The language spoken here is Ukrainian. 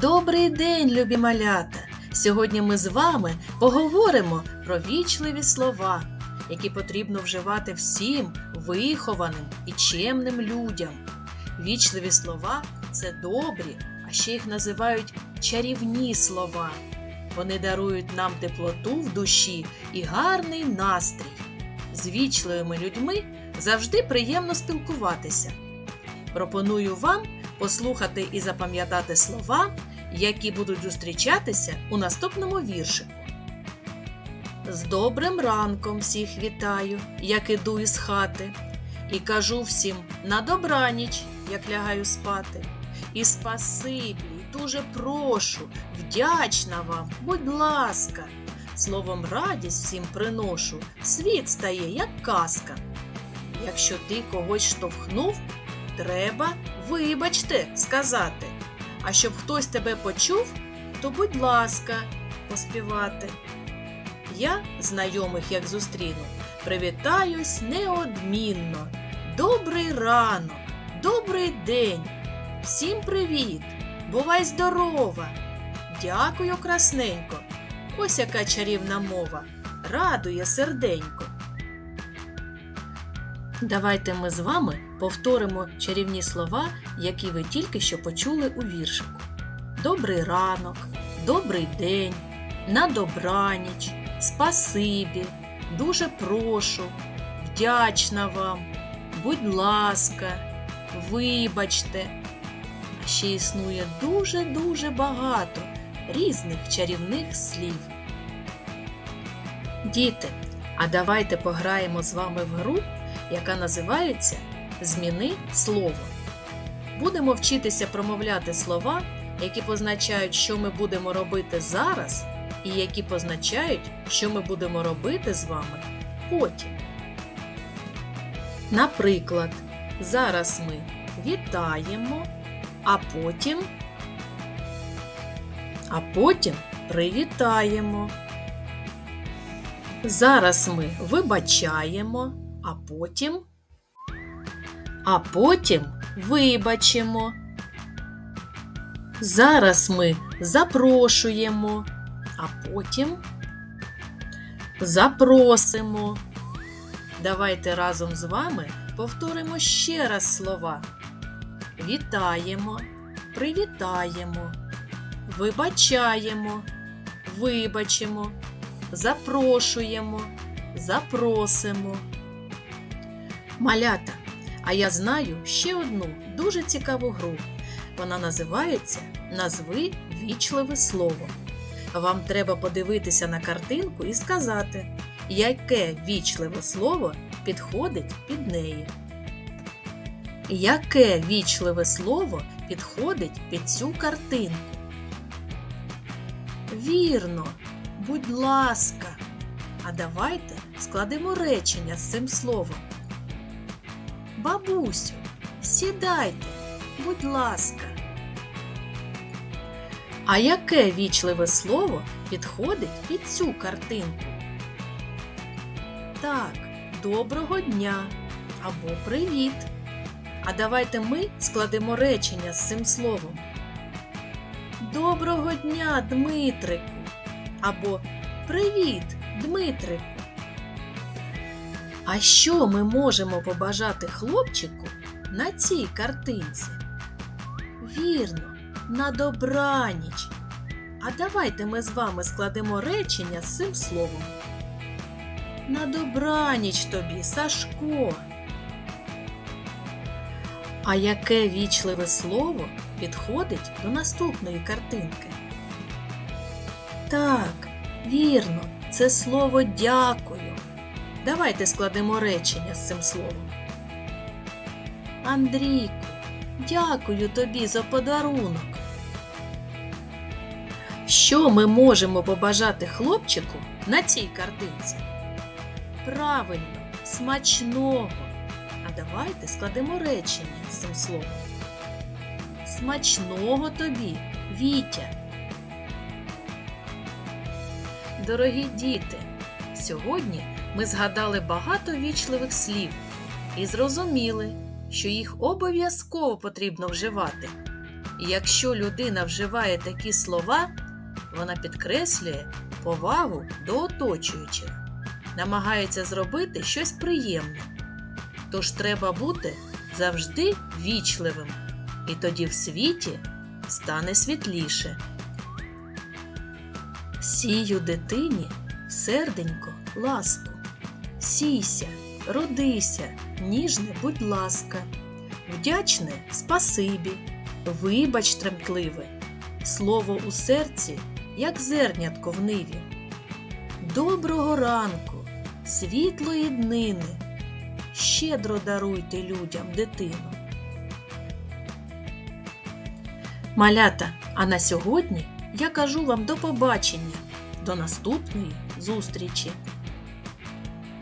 Добрий день, любі малята! Сьогодні ми з вами поговоримо про вічливі слова, які потрібно вживати всім вихованим і чемним людям. Вічливі слова це добрі, а ще їх називають чарівні слова. Вони дарують нам теплоту в душі і гарний настрій. З вічливими людьми завжди приємно спілкуватися. Пропоную вам послухати і запам'ятати слова, які будуть зустрічатися у наступному віршику. З добрим ранком всіх вітаю, як іду із хати, і кажу всім на добраніч, як лягаю спати. І спасибі, і дуже прошу, вдячна вам, будь ласка. Словом, радість всім приношу, світ стає, як казка. Якщо ти когось штовхнув, треба вибачте сказати. А щоб хтось тебе почув, то будь ласка, поспівати. Я, знайомих як зустріну, привітаюсь неодмінно. Добрий ранок, добрий день. Всім привіт! Бувай здорова! Дякую, красненько. Ось яка чарівна мова. Радує серденько. Давайте ми з вами повторимо чарівні слова, які ви тільки що почули у віршику. Добрий ранок, добрий день, на добраніч, спасибі, дуже прошу, вдячна вам, будь ласка, вибачте. А ще існує дуже-дуже багато різних чарівних слів. Діти, а давайте пограємо з вами в гру, яка називається Зміни слово. Будемо вчитися промовляти слова, які позначають, що ми будемо робити зараз, і які позначають, що ми будемо робити з вами потім. Наприклад, зараз ми вітаємо, а потім, а потім привітаємо. Зараз ми вибачаємо, а потім, а потім вибачимо. Зараз ми запрошуємо, а потім запросимо. Давайте разом з вами повторимо ще раз слова. Вітаємо, привітаємо, вибачаємо, вибачимо запрошуємо, запросимо. Малята, а я знаю ще одну дуже цікаву гру. Вона називається Назви вічливе слово. Вам треба подивитися на картинку і сказати, яке вічливе слово підходить під неї. Яке вічливе слово підходить під цю картинку? Вірно, Будь ласка, а давайте складемо речення з цим словом. Бабусю, сідайте, будь ласка. А яке вічливе слово підходить під цю картинку? Так, доброго дня або привіт. А давайте ми складемо речення з цим словом. Доброго дня, Дмитрику! або Привіт, Дмитрику. А що ми можемо побажати хлопчику на цій картинці? Вірно, на добраніч. А давайте ми з вами складемо речення з цим словом. На добраніч тобі, Сашко. А яке вічливе слово підходить до наступної картинки? Так, вірно, це слово дякую. Давайте складемо речення з цим словом. Андрійку, дякую тобі за подарунок. Що ми можемо побажати хлопчику на цій картинці? Правильно, смачного. А давайте складемо речення з цим словом. Смачного тобі, Вітя. Дорогі діти, сьогодні ми згадали багато вічливих слів і зрозуміли, що їх обов'язково потрібно вживати. І якщо людина вживає такі слова, вона підкреслює повагу до оточуючих, намагається зробити щось приємне. Тож треба бути завжди вічливим, і тоді в світі стане світліше. Сію дитині серденько ласку. Сійся, родися, ніжне, будь ласка, вдячне спасибі, вибач тремтливе, слово у серці, як зернятко в ниві. Доброго ранку, світлої днини, щедро даруйте людям дитину. Малята, а на сьогодні я кажу вам до побачення, до наступної зустрічі!